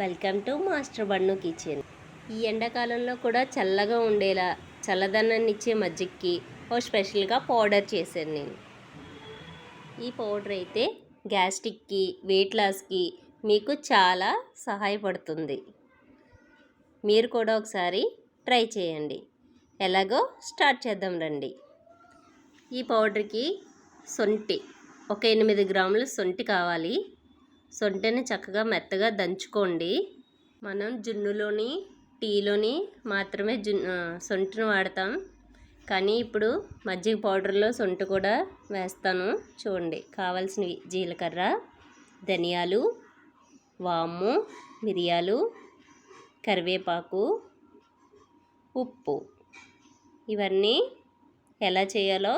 Welcome to master Bannu kitchen. ఈ ఎండాకాలంలో కూడా చల్లగా ఉండేలా చల్లదనాన్ని ఇచ్చే మజ్జిగకి ఓ స్పెషల్గా పౌడర్ చేశాను నేను. ఈ పౌడర్ అయితే గ్యాస్ట్రిక్కి వెయిట్ లాస్కి మీకు చాలా సహాయపడుతుంది. మీరు కూడా ఒకసారి ట్రై చేయండి. ఎలాగో స్టార్ట్ చేద్దాం రండి. ఈ పౌడర్కి సొంటి ఒక ఎనిమిది గ్రాముల సొంటి కావాలి. సొంటిని చక్కగా మెత్తగా దంచుకోండి. మనం జున్నులోని టీలోని మాత్రమే జున్ సొంటను సొంటిని వాడతాం. కానీ ఇప్పుడు మజ్జిగ పౌడర్లో సొంటి కూడా వేస్తాను. చూడండి కావాల్సినవి జీలకర్ర ధనియాలు వాము మిరియాలు కరివేపాకు ఉప్పు. ఇవన్నీ ఎలా చేయాలో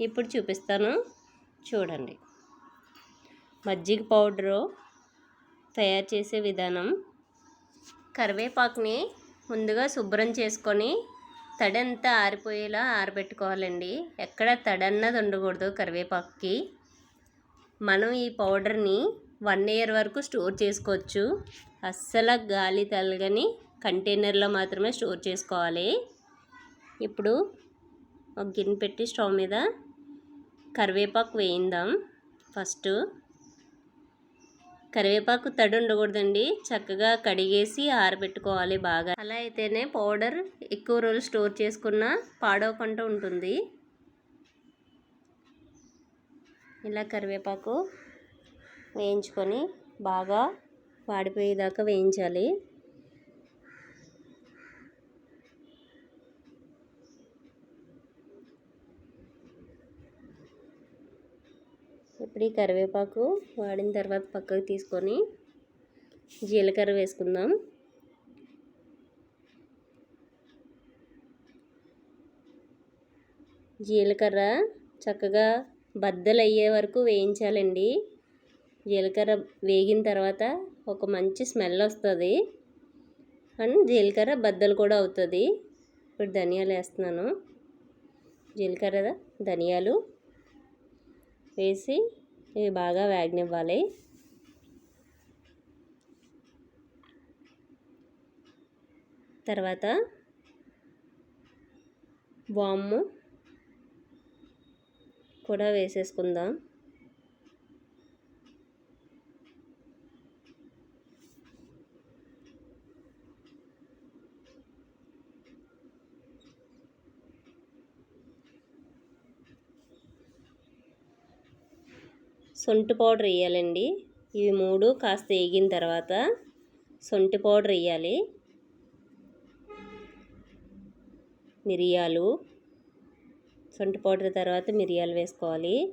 ఇప్పుడు చూపిస్తాను. చూడండి. మజ్జిగ పౌడరు తయారు చేసే విధానం. కరివేపాకుని ముందుగా శుభ్రం చేసుకొని తడంతా ఆరిపోయేలా ఆరబెట్టుకోవాలండి. ఎక్కడ తడన్నది ఉండకూడదు కరివేపాకుకి. మనం ఈ పౌడర్ని వన్ ఇయర్ వరకు స్టోర్ చేసుకోవచ్చు. అస్సలు గాలి తలగని కంటైనర్లో మాత్రమే స్టోర్ చేసుకోవాలి. ఇప్పుడు ఒక గిన్నె పెట్టి స్టవ్ మీద కరివేపాకు వేయిందాం. ఫస్ట్ కరివేపాకు తడి ఉండకూడదండి. చక్కగా కడిగేసి ఆరబెట్టుకోవాలి బాగా. అలా అయితేనే పౌడర్ ఎక్కువ రోజులు స్టోర్ చేసుకున్న పాడవకుండా ఉంటుంది. ఇలా కరివేపాకు వేయించుకొని బాగా వాడిపోయేదాకా వేయించాలి. ఇప్పుడు ఈ కరివేపాకు వాడిన తర్వాత పక్కకు తీసుకొని జీలకర్ర వేసుకుందాం. జీలకర్ర చక్కగా బద్దలు అయ్యే వరకు వేయించాలండి. జీలకర్ర వేగిన తర్వాత ఒక మంచి స్మెల్ వస్తుంది. అండ్ జీలకర్ర బద్దలు కూడా అవుతుంది. ఇప్పుడు ధనియాలు వేస్తున్నాను. జీలకర్ర ధనియాలు వేసి ఇవి బాగా వేగనివ్వాలి. తర్వాత వాము కూడా వేసేసుకుందాం. సొంటి పౌడర్ వేయాలండి ఇవి మూడు కాస్త వేగిన తర్వాత సొంటి పౌడర్ వేయాలి మిరియాలు సొంటి పౌడర్ తర్వాత మిరియాలు వేసుకోవాలి.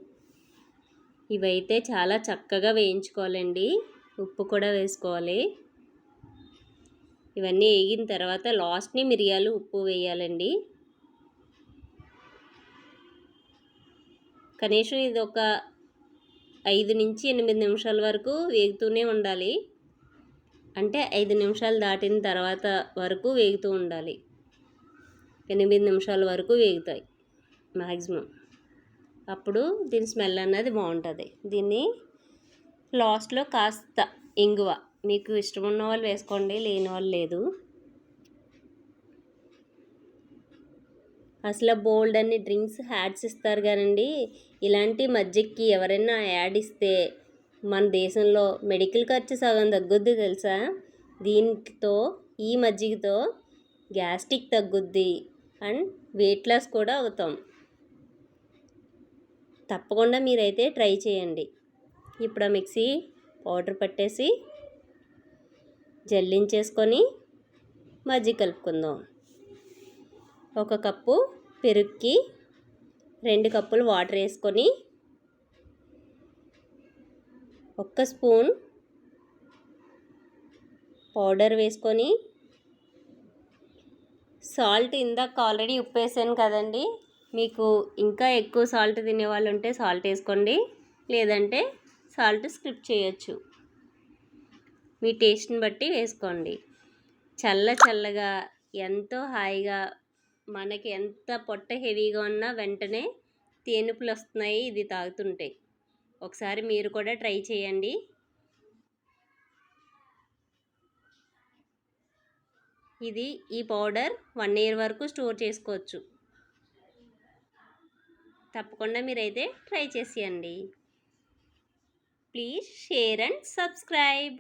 ఇవైతే చాలా చక్కగా వేయించుకోవాలండి. ఉప్పు కూడా వేసుకోవాలి. ఇవన్నీ వేగిన తర్వాత లాస్ట్ని మిరియాలు ఉప్పు వేయాలండి. కనీసం ఇది ఒక ఐదు నుంచి ఎనిమిది నిమిషాల వరకు వేగుతూనే ఉండాలి. అంటే ఐదు నిమిషాలు దాటిన తర్వాత వరకు వేగుతూ ఉండాలి. ఎనిమిది నిమిషాల వరకు వేగుతాయి మ్యాక్సిమం అప్పుడు దీని స్మెల్ అన్నది బాగుంటుంది. దీన్ని లాస్ట్లో కాస్త ఇంగువ. మీకు ఇష్టం ఉన్న వాళ్ళు వేసుకోండి లేని వాళ్ళు లేదు. అసలు బోల్డ్ అన్ని డ్రింక్స్ యాడ్స్ ఇస్తారు కానండి. ఇలాంటి మజ్జిగకి ఎవరైనా యాడ్ ఇస్తే మన దేశంలో మెడికల్ ఖర్చు సగం తగ్గుద్ది తెలుసా? దీంతో ఈ మజ్జిగతో గ్యాస్ట్రిక్ తగ్గుద్ది అండ్ వెయిట్ లాస్ కూడా అవుతాం. తప్పకుండా మీరైతే ట్రై చేయండి. ఇప్పుడు ఆ మిక్సీ పౌడర్ పట్టేసి జల్లించేసుకొని మజ్జిగ కలుపుకుందాం. ఒక కప్పు పెరుగుకి రెండు కప్పులు వాటర్ వేసుకొని ఒక్క స్పూన్ పౌడర్ వేసుకొని సాల్ట్ ఇందాక ఆల్రెడీ ఉప్పు వేసాను కదండి. మీకు ఇంకా ఎక్కువ సాల్ట్ తినే వాళ్ళు ఉంటే సాల్ట్ వేసుకోండి. లేదంటే సాల్ట్ స్క్రిప్ చేయొచ్చు. మీ టేస్ట్ని బట్టి వేసుకోండి. చల్ల చల్లగా ఎంతో హాయిగా మనకి ఎంత పొట్ట హెవీగా ఉన్నా వెంటనే తేనుపులు వస్తున్నాయి ఇది తాగుతుంటే. ఒకసారి మీరు కూడా ట్రై చేయండి. ఇది ఈ పౌడర్ వన్ ఇయర్ వరకు స్టోర్ చేసుకోవచ్చు. తప్పకుండా మీరైతే ట్రై చేసేయండి. Please share and subscribe.